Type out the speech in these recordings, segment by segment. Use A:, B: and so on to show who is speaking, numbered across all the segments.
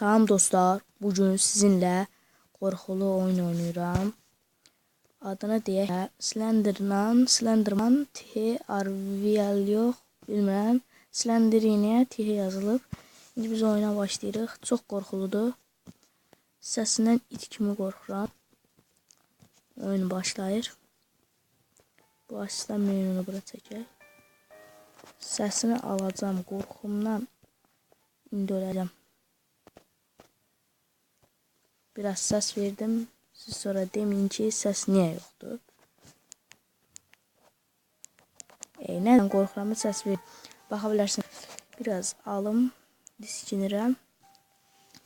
A: Salam dostlar, bugün sizinlə qorxulu oyun oynayıram. Adını deyək, Slenderman, Slenderman T Arvial yox, bilmirəm. Slenderinia T yazılıb. İndi biz oyuna başlayırıq. Çox qorxuludur. Səsindən it kimi qorxuram. Oyun başlayır. Bu asistan menunu bura çəkək. Səsini alacağım qorxumdan. İndi öləcəm. Biraz ses verdim. Siz sonra demeyin ki ses niye yoktu. E, nədən qorxuram səs ver. Baxa bilərsin. Biraz alım diskinirəm.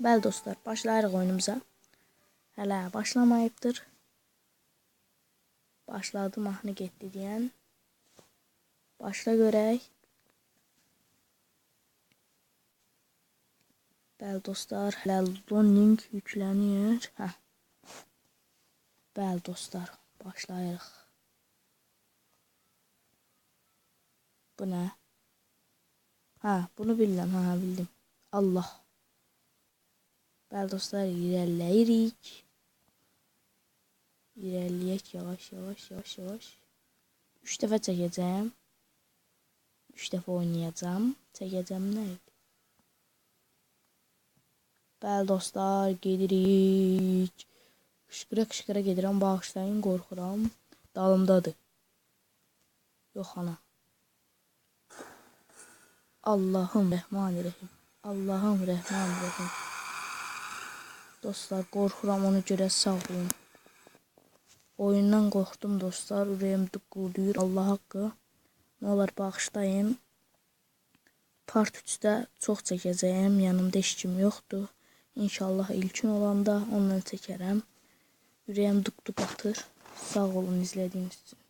A: Bəli dostlar, başlayırıq oyunumuza. Hələ başlamayıbdır. Başladı mahnı getdi deyən. Başla görək. Bəli dostlar, hələ loading yüklənir. Hə. Bəli dostlar, başlayırıq. Bu nə? Hə, bunu bilirəm, hə, bildim. Allah. Bəli dostlar, irəliləyirik. İrəliyək yavaş, yavaş, yavaş, yavaş. 3 dəfə çəkəcəm. 3 dəfə oynayacağam. Çəkəcəm nə? Bəli dostlar, gedirik. Qışqıra qışqıra gedirəm, bağışlayın, qorxuram. Dalımdadır. Yox ana. Allahım Rəhmanirrahim. Allahım Rəhmanirrahim. Dostlar, qorxuram ona görə sağ olun. Oyundan qorxdum dostlar, ürəyim dıqqıldayır. Allah haqqı. Nə olar bağışlayın. Part 3-də çox çəkəcəyəm. Yanımda heç kim yoxdur. İnşallah ilkin olanda ondan çəkərəm. Ürəyim duq-duq atır. Sağ olun izlədiyiniz üçün.